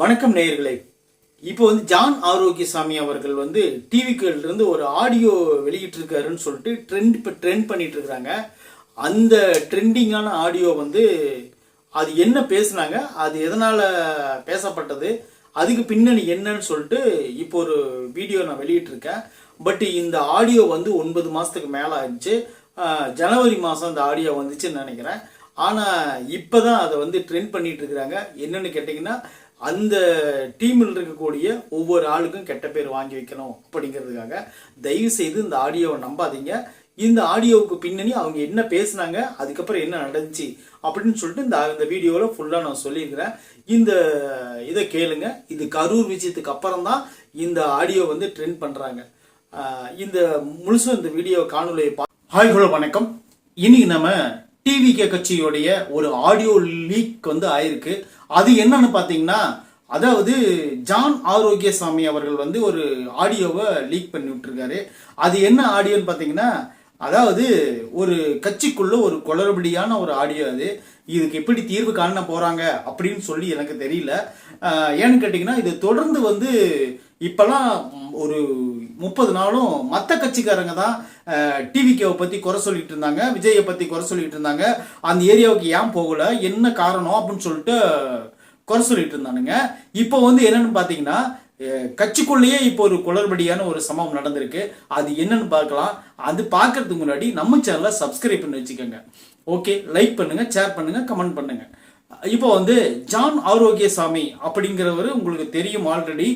வணக்கம் நேயர்களே. இப்போ வந்து ஜான் ஆரோக்கியசாமி அவர்கள் வந்து டிவிக்கள்ல இருந்து ஒரு ஆடியோ வெளியிட்டிருக்காருன்னு சொல்லிட்டு ட்ரெண்ட் இப்போ ட்ரெண்ட் பண்ணிட்டு இருக்கிறாங்க அந்த ட்ரெண்டிங்கான ஆடியோ வந்து அது என்ன பேசுனாங்க அது எதனால் பேசப்பட்டது அதுக்கு பின்னணி என்னன்னு சொல்லிட்டு இப்போ ஒரு வீடியோ நான் வெளியிட்டிருக்கேன். பட் இந்த ஆடியோ வந்து ஒன்பது மாதத்துக்கு மேலே ஆயிடுச்சு. ஜனவரி மாதம் அந்த ஆடியோ வந்துச்சுன்னு நினைக்கிறேன். ஆனால் இப்போ தான் அதை வந்து ட்ரெண்ட் பண்ணிட்டு இருக்கிறாங்க என்னன்னு கேட்டிங்கன்னா அந்த டீமில் இருக்கக்கூடிய ஒவ்வொரு ஆளுக்கும் கெட்ட பேர் வாங்கி வைக்கணும் அப்படிங்கிறதுக்காக தயவு செய்து இந்த ஆடியோவை நம்பாதீங்க. இந்த ஆடியோவுக்கு பின்னணி அவங்க என்ன பேசினாங்க அதுக்கப்புறம் என்ன நடந்துச்சு அப்படின்னு சொல்லிட்டு இந்த இந்த வீடியோவில் ஃபுல்லாக நான் சொல்லியிருக்கிறேன். இந்த இதை கேளுங்க. இது கரூர் விஷயத்துக்கு அப்புறம் தான் இந்த ஆடியோ வந்து ட்ரெண்ட் பண்ணுறாங்க இந்த முழுசும் இந்த வீடியோ காணொலியை பா ஹாய் ஹலோ வணக்கம். இன்னைக்கு நம்ம டிவிகே கட்சியோடைய ஒரு ஆடியோ லீக் வந்து ஆயிருக்கு. அது என்னன்னு பார்த்தீங்கன்னா அதாவது ஜான் ஆரோக்கியசாமி அவர்கள் வந்து ஒரு ஆடியோவை லீக் பண்ணி விட்டுருக்காரு. அது என்ன ஆடியோன்னு பார்த்தீங்கன்னா அதாவது ஒரு கட்சிக்குள்ள ஒரு குளறுபடியான ஒரு ஆடியோ அது. இதுக்கு எப்படி தீர்வு காண போறாங்க அப்படின்னு சொல்லி எனக்கு தெரியல. ஏன்னு கேட்டிங்கன்னா இது தொடர்ந்து வந்து இப்போல்லாம் ஒரு முப்பது நாளும் மற்ற கட்சிக்காரங்க தான் டிவிகேவை பற்றி குறை சொல்லிட்டு இருந்தாங்க விஜயை பற்றி குறை சொல்லிட்டு இருந்தாங்க. அந்த ஏரியாவுக்கு ஏன் போகலை என்ன காரணம் அப்படின்னு சொல்லிட்டு குறை சொல்லிட்டு இருந்தானுங்க. இப்போ வந்து என்னன்னு பார்த்தீங்கன்னா கட்சிக்குள்ளேயே இப்போ ஒரு குளறுபடியான ஒரு சம்பவம் நடந்திருக்கு. அது என்னன்னு பார்க்கலாம். அது பார்க்கறதுக்கு முன்னாடி நம்ம சேனலை சப்ஸ்கிரைப் பண்ணி வச்சுக்கோங்க. ஓகே லைக் பண்ணுங்க ஷேர் பண்ணுங்க கமெண்ட் பண்ணுங்க. இப்போ வந்து ஜான் ஆரோக்கியசாமி அப்படிங்கிறவர் உங்களுக்கு தெரியும் ஆல்ரெடி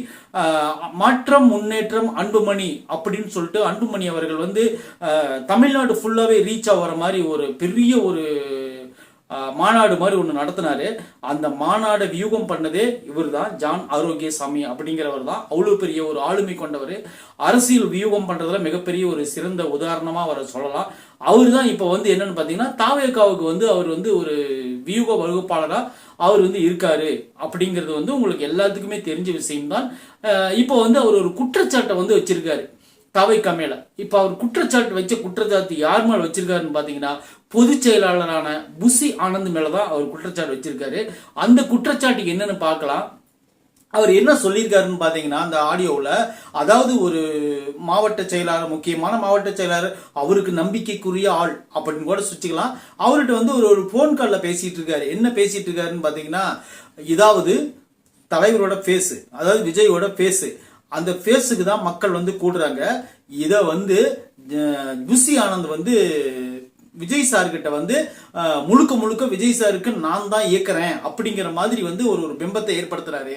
மாற்றம் முன்னேற்றம் அன்புமணி அப்படின்னு சொல்லிட்டு அன்புமணி அவர்கள் வந்து தமிழ்நாடு ஃபுல்லாகவே ரீச் ஆகிற மாதிரி ஒரு பெரிய ஒரு மாநாடு மாதிரி ஒன்று நடத்தினாரு. அந்த மாநாடை வியூகம் பண்ணதே இவர் தான் ஜான் ஆரோக்கியசாமி அப்படிங்கிறவர் தான். அவ்வளோ பெரிய ஒரு ஆளுமை கொண்டவர். அரசியல் வியூகம் பண்ணுறதுல மிகப்பெரிய ஒரு சிறந்த உதாரணமாக அவரை சொல்லலாம். அவர் தான் இப்போ வந்து என்னன்னு பார்த்தீங்கன்னா தாவேக்காவுக்கு வந்து அவர் வந்து ஒரு வியூக வகுப்பாளராக அவர் வந்து இருக்காரு அப்படிங்கிறது வந்து உங்களுக்கு எல்லாத்துக்குமே தெரிஞ்ச விஷயம்தான். இப்போ வந்து அவர் ஒரு குற்றச்சாட்டை வந்து வச்சிருக்காரு. தவை மேல. இப்போ அவர் குற்றச்சாட்டு வச்ச குற்றச்சாட்டு யார் மேல வச்சிருக்காருன்னு பாத்தீங்கன்னா பொதுச் செயலாளரான புசி ஆனந்த் மேலதான் அவர் குற்றச்சாட்டு வச்சிருக்காரு. அந்த குற்றச்சாட்டுக்கு என்னன்னு பார்க்கலாம். அவர் என்ன சொல்லியிருக்காருன்னு பார்த்தீங்கன்னா அந்த ஆடியோவில் அதாவது ஒரு மாவட்ட செயலாளர் முக்கியமான மாவட்ட செயலாளர் அவருக்கு நம்பிக்கைக்குரிய ஆள் அப்படின்னு கூட சுற்றிக்கலாம் அவர்கிட்ட வந்து ஒரு ஒரு ஃபோன் காலில் பேசிகிட்டு இருக்காரு என்ன பேசிகிட்டு இருக்காருன்னு பார்த்தீங்கன்னா இதாவது தலைவரோட ஃபேஸு அதாவது விஜயோட ஃபேஸு அந்த ஃபேஸுக்கு தான் மக்கள் வந்து கூடுறாங்க. இதை வந்து ஜுசி ஆனந்த் வந்து விஜய் சார்கிட்ட வந்து முழுக்க முழுக்க விஜய் சாருக்கு நான் தான் இயக்குறேன் அப்படிங்கிற மாதிரி வந்து ஒரு ஒரு பிம்பத்தை ஏற்படுத்துறாரு.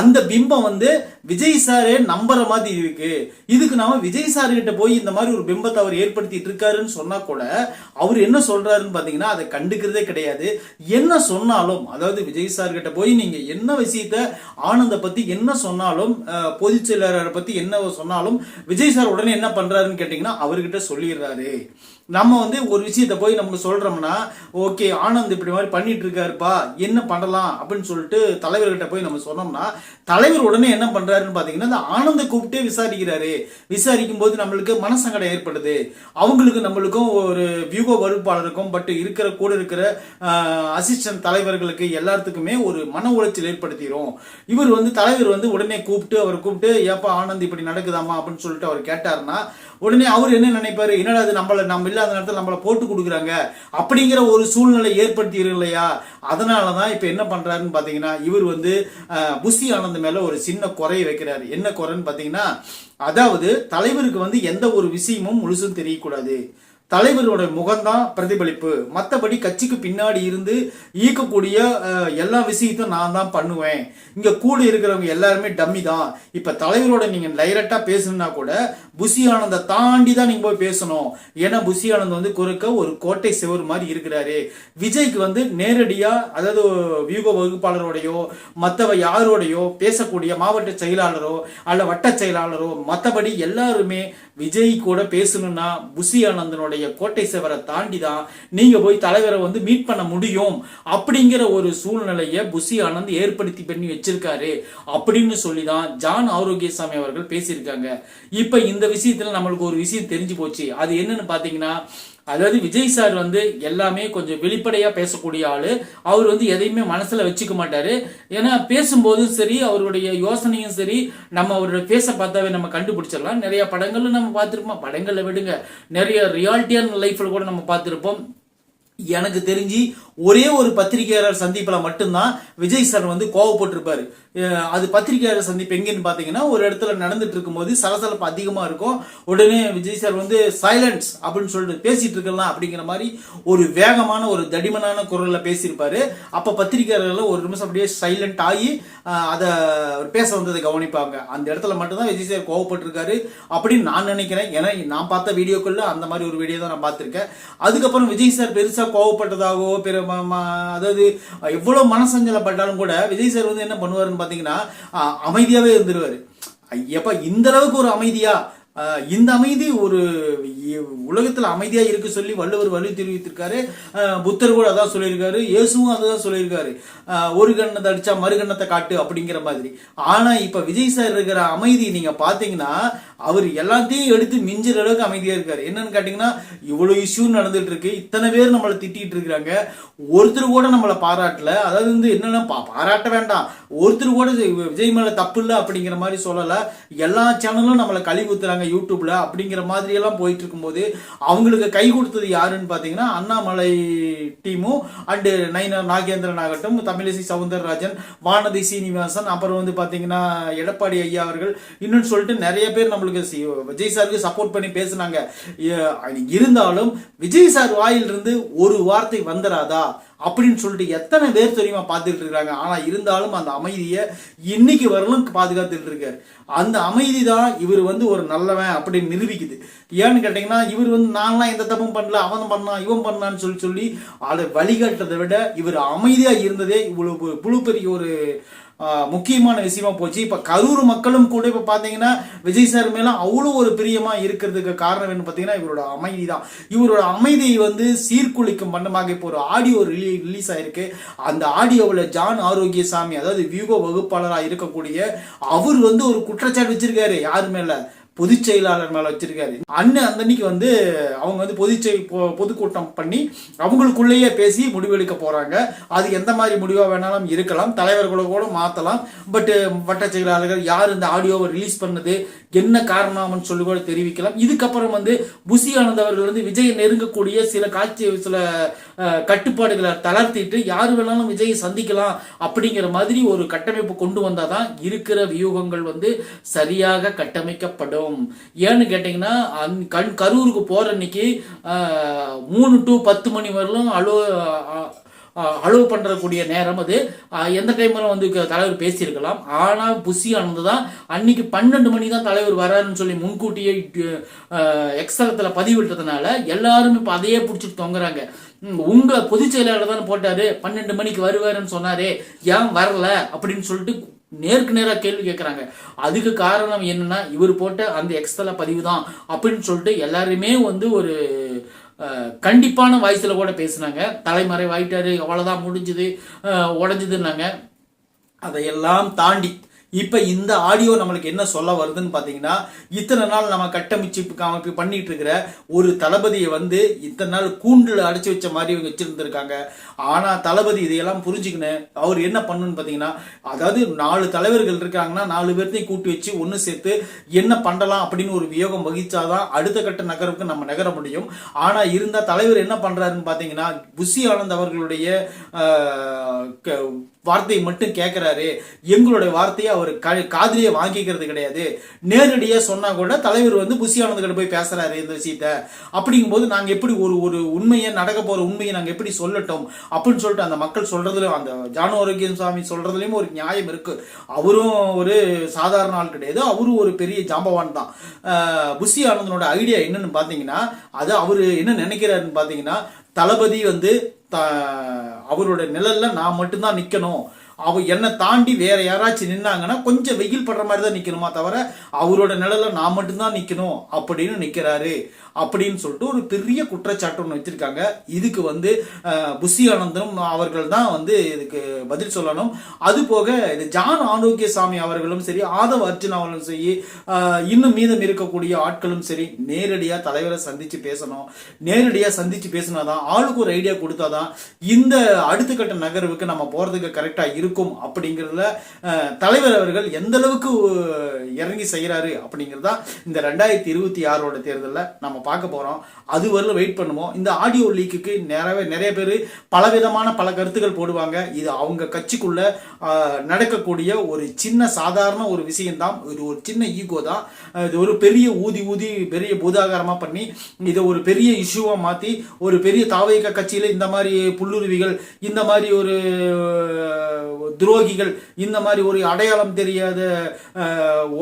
அந்த பிம்பம் வந்து விஜய் சாரே நம்புற மாதிரி இருக்கு. இதுக்கு நாம விஜய் சார்கிட்ட போய் இந்த மாதிரி ஒரு பிம்பத்தை அவர் ஏற்படுத்திட்டு இருக்காருன்னு சொன்னா கூட அவர் என்ன சொல்றாருன்னு பாத்தீங்கன்னா அதை கண்டுக்கிறதே கிடையாது. என்ன சொன்னாலும் அதாவது விஜய் சார்கிட்ட போய் நீங்க என்ன விஷயத்த ஆனந்த பத்தி என்ன சொன்னாலும் பொதுச் செயலாளரை பத்தி என்ன சொன்னாலும் விஜய் சார் உடனே என்ன பண்றாருன்னு கேட்டீங்கன்னா அவர்கிட்ட சொல்லிடுறாரு. நம்ம வந்து ஒரு விஷயத்த போய் நமக்கு சொல்றோம்னா ஓகே ஆனந்த் இப்படி மாதிரி பண்ணிட்டு இருக்காருப்பா என்ன பண்ணலாம்? அப்படின்னு சொல்லிட்டு தலைவர்கிட்ட போய் நம்ம சொன்னோம்னா தலைவர் உடனே என்ன பண்றாருன்னு பாத்தீங்கன்னா அந்த ஆனந்த கூப்பிட்டே விசாரிக்கிறாரு. விசாரிக்கும் போது நம்மளுக்கு மனசங்கடம் ஏற்படுது. அவங்களுக்கு நம்மளுக்கும் ஒரு வியூகோ வகுப்பாளருக்கும் பட் இருக்கிற கூட இருக்கிற அசிஸ்டன்ட் தலைவர்களுக்கு எல்லாத்துக்குமே ஒரு மன உளைச்சல் ஏற்படுத்திடும் இவர் வந்து தலைவர் வந்து உடனே கூப்பிட்டு அவர் கூப்பிட்டு ஏப்பா ஆனந்த் இப்படி நடக்குதாமா அப்படின்னு சொல்லிட்டு அவர் கேட்டாருன்னா உடனே அவர் என்ன நினைப்பாரு? என்னடா அது நம்மள நம்ம இல்லாத நேரத்தில் நம்மளை போட்டு கொடுக்குறாங்க. அப்படிங்கிற ஒரு சூழ்நிலை ஏற்படுத்தியிருக்கு இல்லையா? அதனால தான் இப்போ என்ன பண்றாருன்னு பார்த்தீங்கன்னா இவர் வந்து புஷி ஆனந்த் மேல ஒரு சின்ன குறையை வைக்கிறாரு. என்ன குறைன்னு பார்த்தீங்கன்னா அதாவது தலைவருக்கு வந்து எந்த ஒரு விஷயமும் முழுசும் தெரியக்கூடாது. தலைவரோட முகம்தான் பிரதிபலிப்பு. மற்றபடி கட்சிக்கு பின்னாடி இருந்து ஈர்க்கக்கூடிய எல்லா விஷயத்தையும் நான் தான் பண்ணுவேன். இங்கே கூட இருக்கிறவங்க எல்லாருமே டம்மி தான். இப்போ தலைவரோட நீங்கள் டைரெக்டாக பேசணும்னா கூட புஷி ஆனந்தை தாண்டி தான் நீங்கள் போய் பேசணும். ஏன்னா புஷி ஆனந்த் வந்து குறுக்க ஒரு கோட்டை செவர் மாதிரி இருக்கிறாரு. விஜய்க்கு வந்து நேரடியாக அதாவது வியூக வகுப்பாளரோடையோ மற்றவ யாரோடையோ பேசக்கூடிய மாவட்ட செயலாளரோ அல்ல வட்ட செயலாளரோ மற்றபடி எல்லாருமே விஜய் கூட பேசணும்னா புஷி ஆனந்தனுடைய கோட்டை செவரை தாண்டி தான் நீங்க போய் தலைவரை வந்து மீட் பண்ண முடியும் அப்படிங்கிற ஒரு சூழ்நிலையை புசி ஆனந்த் ஏற்படுத்தி பண்ணி வச்சிருக்காரு அப்படின்னு சொல்லி தான் ஜான் ஆரோக்கியசாமி அவர்கள் பேசியிருக்காங்க. இப்ப இந்த விஷயத்துல நம்மளுக்கு ஒரு விஷயம் தெரிஞ்சு போச்சு. அது என்னன்னு பாத்தீங்கன்னா அதாவது விஜய் சார் வந்து எல்லாமே கொஞ்சம் வெளிப்படையாக பேசக்கூடிய ஆள். அவர் வந்து எதையுமே மனசில் வச்சுக்க மாட்டார். ஏன்னா பேசும்போதும் சரி அவருடைய யோசனையும் சரி நம்ம அவருடைய பேச பார்த்தாவே நம்ம கண்டுபிடிச்சிடலாம். நிறைய படங்களும் நம்ம பார்த்துருப்போம். படங்களை விடுங்க. நிறைய ரியாலிட்டியான லைஃப்பில் கூட நம்ம பார்த்துருப்போம். எனக்கு தெரிஞ்சு ஒரே ஒரு பத்திரிகையாளர் சந்திப்பில் மட்டும்தான் விஜய் சார் வந்து கோவப்பட்டிருப்பாரு. அது பத்திரிகையாளர் சந்திப்பு எங்கேன்னு பார்த்தீங்கன்னா ஒரு இடத்துல நடந்துட்டு இருக்கும்போது சலசலப்பு அதிகமாக இருக்கும். உடனே விஜய் சார் வந்து சைலன்ஸ் அப்படின்னு சொல்லிட்டு பேசிட்டு இருக்கலாம் அப்படிங்கிற மாதிரி ஒரு வேகமான ஒரு தடிமனான குரலில் பேசியிருப்பாரு. அப்போ பத்திரிகையாளர்கள் ஒரு நிமிஷம் அப்படியே சைலண்ட் ஆகி அதை பேச வந்ததை கவனிப்பாங்க. அந்த இடத்துல மட்டும்தான் விஜய் சார் கோவப்பட்டிருக்காரு அப்படின்னு நான் நினைக்கிறேன். ஏன்னா நான் பார்த்த வீடியோக்குள்ள அந்த மாதிரி ஒரு வீடியோ தான் நான் பார்த்துருக்கேன். அதுக்கப்புறம் விஜய் சார் பெருசாக கோவப்பட்டதாகவோ பிற ம- அதாவது எவ்வளவு மனசஞ்சலப்பட்டாலும் கூட விஜய் சார் வந்து என்ன பண்ணுவாருன்னு பாத்தீங்கன்னா அமைதியாகவே அமைதியாவே இருந்துருவாரு. ஐயப்பா இந்த அளவுக்கு ஒரு அமைதியா? இந்த அமைதி ஒரு உலகத்தில் உலகத்துல அமைதியா இருக்கு சொல்லி வள்ளுவர் வழி தெரிவித்திருக்காரு. புத்தர் கூட அதான் சொல்லியிருக்காரு. இயேசுவும் அதான் சொல்லியிருக்காரு. ஒரு கண்ணத்தை அடிச்சா மறு கண்ணத்தை காட்டு அப்படிங்கிற மாதிரி. ஆனா இப்ப விஜய் சார் இருக்கிற அமைதி நீங்க பாத்தீங்கன்னா அவர் எல்லாத்தையும் எடுத்து மிஞ்சிற அளவுக்கு அமைதியா இருக்காரு. என்னன்னு கேட்டீங்கன்னா இவ்வளவு இஷ்யூ நடந்துட்டு இருக்கு. இத்தனை பேர் நம்மளை திட்டிட்டு இருக்கிறாங்க. ஒருத்தர் கூட நம்மளை பாராட்டல. அதாவது வந்து என்னன்னா பா- பாராட்ட வேண்டாம். ஒருத்தர் கூட விஜய் மேல தப்பு இல்லை அப்படிங்கிற மாதிரி சொல்லல. எல்லா சேனலும் நம்மளை கழுவி ஊத்துறாங்க யூடியூப்ல அப்படிங்கிற மாதிரி எல்லாம் போயிட்டு இருக்கும்போது அவங்களுக்கு கை கொடுத்தது யாருன்னு பாத்தீங்கன்னா அண்ணாமலை டீமும் அண்டு நைனா நாகேந்திரன் ஆகட்டும் தமிழிசை சவுந்தரராஜன் வானதி சீனிவாசன் அப்புறம் வந்து பாத்தீங்கன்னா எடப்பாடி ஐயா அவர்கள். இன்னும் சொல்லிட்டு நிறைய பேர் நம்மளுக்கு அவர்களுக்கு விஜய் சாருக்கு சப்போர்ட் பண்ணி பேசுனாங்க. இருந்தாலும் விஜய் சார் வாயிலிருந்து ஒரு வார்த்தை வந்துடாதா அப்படின்னு சொல்லிட்டு எத்தனை பேர் தெரியுமா பார்த்துட்டு இருக்காங்க. ஆனால் இருந்தாலும் அந்த அமைதியை இன்னைக்கு வரலும் பாதுகாத்துட்டு இருக்காரு. அந்த அமைதி தான் இவர் வந்து ஒரு நல்லவன் அப்படின்னு நிரூபிக்குது. ஏன்னு கேட்டீங்கன்னா இவர் வந்து நான்லாம் எந்த தப்பும் பண்ணல அவன் பண்ணான் இவன் பண்ணான்னு சொல்லி சொல்லி அதை வழிகாட்டுறதை விட இவர் அமைதியாக இருந்ததே இவ்வளவு புழு பெரிய ஒரு முக்கியமான விஷயமா போச்சு. இப்போ கரூர் மக்களும் கூட இப்போ பார்த்தீங்கன்னா விஜய் சார் மேல அவ்வளோ ஒரு பிரியமா இருக்கிறதுக்கு காரணம் என்ன பார்த்தீங்கன்னா இவரோட அமைதி தான். இவரோட அமைதியை வந்து சீர்குலைக்கும் பண்ணமாக இப்போ ஒரு ஆடியோ ரிலீஸ் ரிலீஸ் ஆயிருக்கு. அந்த ஆடியோவில் ஜான் ஆரோக்கியசாமி அதாவது வியூகோ வகுப்பாளராக இருக்கக்கூடிய அவர் வந்து ஒரு குற்றச்சாட்டு வச்சிருக்காரு யார் மேல? பொதுச் செயலாளர் மேல வச்சிருக்காரு. அண்ணன் அந்த அன்னைக்கு வந்து அவங்க வந்து பொதுச் பொ- பொதுக்கூட்டம் பண்ணி அவங்களுக்குள்ளேயே பேசி முடிவெடுக்க போறாங்க. அது எந்த மாதிரி முடிவா வேணாலும் இருக்கலாம். தலைவர்களை கூட மாத்தலாம். பட் வட்ட செயலாளர்கள் யார் இந்த ஆடியோவை ரிலீஸ் பண்ணது? என்ன காரணம்னு சொல்லி கூட தெரிவிக்கலாம். இதுக்கப்புறம் வந்து புசி ஆனந்த் அவர்கள் வந்து விஜய் நெருங்கக்கூடிய சில காட்சி சில கட்டுப்பாடுகளை தளர்த்திட்டு யார் வேணாலும் விஜயை சந்திக்கலாம் அப்படிங்கிற மாதிரி ஒரு கட்டமைப்பு கொண்டு வந்தாதான் இருக்கிற வியூகங்கள் வந்து சரியாக கட்டமைக்கப்படும். ஏன்னு கேட்டிங்கன்னா அந் கண் கரூருக்கு போகிற அன்னைக்கு மூணு டு பத்து மணி வரலும் அலோ அலோவ் பண்ணுறக்கூடிய நேரம் அது. எந்த டைமில் வந்து தலைவர் பேசியிருக்கலாம். ஆனால் புஷி ஆனந்த் தான் அன்னைக்கு பன்னெண்டு மணி தான் தலைவர் வராருன்னு சொல்லி முன்கூட்டியே எக்ஸலத்துல பதிவிட்டதுனால எல்லாரும் இப்போ அதையே பிடிச்சிட்டு தொங்குறாங்க. உங்கள் பொதுச் செயலாளர் தானே போட்டாரு. பன்னெண்டு மணிக்கு வருவாருன்னு சொன்னாரே. ஏன் வரல? அப்படின்னு சொல்லிட்டு நேருக்கு நேராக கேள்வி கேட்குறாங்க அதுக்கு காரணம் என்னன்னா இவர் போட்ட அந்த எக்ஸ்தல பதிவு தான் அப்படின்னு சொல்லிட்டு எல்லாருமே வந்து ஒரு கண்டிப்பான வாய்ஸில் கூட பேசுனாங்க. தலைமறைவாயிட்டாரு அவ்வளோதான் முடிஞ்சுது உடஞ்சிதுன்னாங்க. அதையெல்லாம் தாண்டி இப்போ இந்த ஆடியோ நம்மளுக்கு என்ன சொல்ல வருதுன்னு பார்த்தீங்கன்னா இத்தனை நாள் நம்ம கட்டமைச்சு அமைப்பு பண்ணிட்டு இருக்கிற ஒரு தளபதியை வந்து இத்தனை நாள் கூண்டில் அடைச்சி வச்ச மாதிரி இவங்க வச்சிருந்திருக்காங்க. ஆனால் தளபதி இதையெல்லாம் புரிஞ்சுக்கணும் அவர் என்ன பண்ணுன்னு பார்த்தீங்கன்னா அதாவது நாலு தலைவர்கள் இருக்காங்கன்னா நாலு பேர்த்தையும் கூட்டி வச்சு ஒன்று சேர்த்து என்ன பண்ணலாம் அப்படின்னு ஒரு வியோகம் வகிச்சாதான் அடுத்த கட்ட நகருக்கு நம்ம நகர முடியும். ஆனால் இருந்தால் தலைவர் என்ன பண்ணுறாருன்னு பார்த்தீங்கன்னா புஷி ஆனந்த் அவர்களுடைய க- வார்த்தையை மட்டும் கேட்குறாரு எங்களுடைய வார்த்தையை அவர் க- காதுலயே வாங்கிக்கிறது கிடையாது. நேரடியாக சொன்னால் கூட தலைவர் வந்து புஷி ஆனந்த் கிட்ட போய் பேசுகிறாரு இந்த விஷயத்த. அப்படிங்கும்போது நாங்கள் எப்படி ஒரு ஒரு உண்மையை நடக்க போகிற உண்மையை நாங்கள் எப்படி சொல்லட்டும்? அப்படின்னு சொல்லிட்டு அந்த மக்கள் சொல்றதுலயும் அந்த ஜானு ஆரோக்கியம் சுவாமி சொல்றதுலயும் ஒரு நியாயம் இருக்கு. அவரும் ஒரு சாதாரண ஆள் கிடையாது. அவரும் ஒரு பெரிய ஜாம்பவான் தான். புஷி ஆனந்தனோட ஐடியா என்னன்னு பாத்தீங்கன்னா அது அவரு என்ன நினைக்கிறாருன்னு பாத்தீங்கன்னா தளபதி வந்து த- அவரோட நிழல்ல நான் மட்டும்தான் நிக்கணும். அவ என்னை தாண்டி வேற யாராச்சும் நின்னாங்கன்னா கொஞ்சம் வெயில் படுற மாதிரி தான் நிக்கணுமா தவிர அவரோட நிழல்ல நான் மட்டும்தான் நிக்கணும் அப்படின்னு நிக்கிறாரு. அப்படின்னு சொல்லிட்டு ஒரு பெரிய குற்றச்சாட்டு ஒன்று வச்சிருக்காங்க. இதுக்கு வந்து புஷி ஆனந்தனும் அவர்கள் தான் வந்து இதுக்கு பதில் சொல்லணும். அது போக இது ஜான் ஆரோக்கியசாமி அவர்களும் சரி ஆதவ் அர்ஜுன் அவர்களும் சரி இன்னும் மீதம் இருக்கக்கூடிய ஆட்களும் சரி நேரடியாக தலைவரை சந்திச்சு பேசணும். நேரடியாக சந்திச்சு பேசினாதான் ஆளுக்கு ஒரு ஐடியா கொடுத்தாதான் இந்த அடுத்த கட்ட நகர்வுக்கு நம்ம போறதுக்கு கரெக்டாக இருக்கும் அப்படிங்கிறதுல தலைவர் அவர்கள் எந்த அளவுக்கு இறங்கி செய்கிறாரு அப்படிங்கிறதா இந்த ரெண்டாயிரத்தி இருபத்தி ஆறோட தேர்தலில் நம்ம பார்க்க போகிறோம் அது வரல வெயிட் பண்ணுவோம். இந்த ஆடியோ லீக்குக்கு நிறைய நிறைய பேர் பலவிதமான பல கருத்துக்கள் போடுவாங்க. இது அவங்க கட்சிக்குள்ள நடக்கக்கூடிய ஒரு சின்ன சாதாரண ஒரு விஷயம்தான். இது ஒரு சின்ன ஈகோ தான். இது ஒரு பெரிய ஊதி ஊதி பெரிய பூதாகாரமாக பண்ணி இதை ஒரு பெரிய இஷ்யூவாக மாற்றி ஒரு பெரிய தாவக கட்சியில் இந்த மாதிரி புல்லுருவிகள் இந்த மாதிரி ஒரு துரோகிகள் இந்த மாதிரி ஒரு அடையாளம் தெரியாத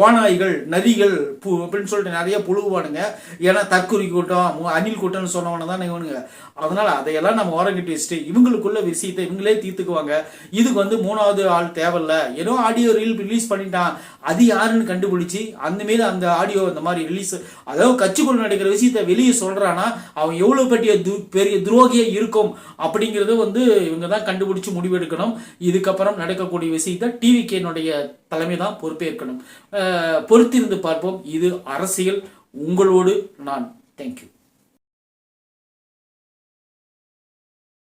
ஓநாய்கள் நரிகள் பு அப்படின்னு சொல்லிட்டு நிறைய புழுகுவானுங்க. ஏன்னா தற்குறி கூட்டம் அணில் கூட்டம்னு சொன்னவன தான் இவனுங்க. அதனால அதையெல்லாம் நம்ம ஓரங்கட்டி வச்சுட்டு இவங்களுக்குள்ள விஷயத்தை இவங்களே தீர்த்துக்குவாங்க. இதுக்கு வந்து மூணாவது ஆள் தேவையில்ல. ஏதோ ஆடியோ ரீல் ரிலீஸ் பண்ணிட்டான். அது யாருன்னு கண்டுபிடிச்சி அந்த மாரி அந்த ஆடியோ இந்த மாதிரி ரிலீஸ் அதாவது கட்சிக்குள்ள நடக்கிற விஷயத்தை வெளியே சொல்றானா அவன் எவ்வளவு பெரிய து- பெரிய துரோகியா இருக்கும் அப்படிங்கிறத வந்து இவங்க தான் கண்டுபிடிச்சு முடிவெடுக்கணும். இதுக்கப்புறம் நடக்கக்கூடிய விஷயத்தை டிவிகேனுடைய தலைமை தான் பொறுப்பேற்கணும். பொறுத்திருந்து பார்ப்போம். இது அரசியல். உங்களோடு நான். தேங்க்யூ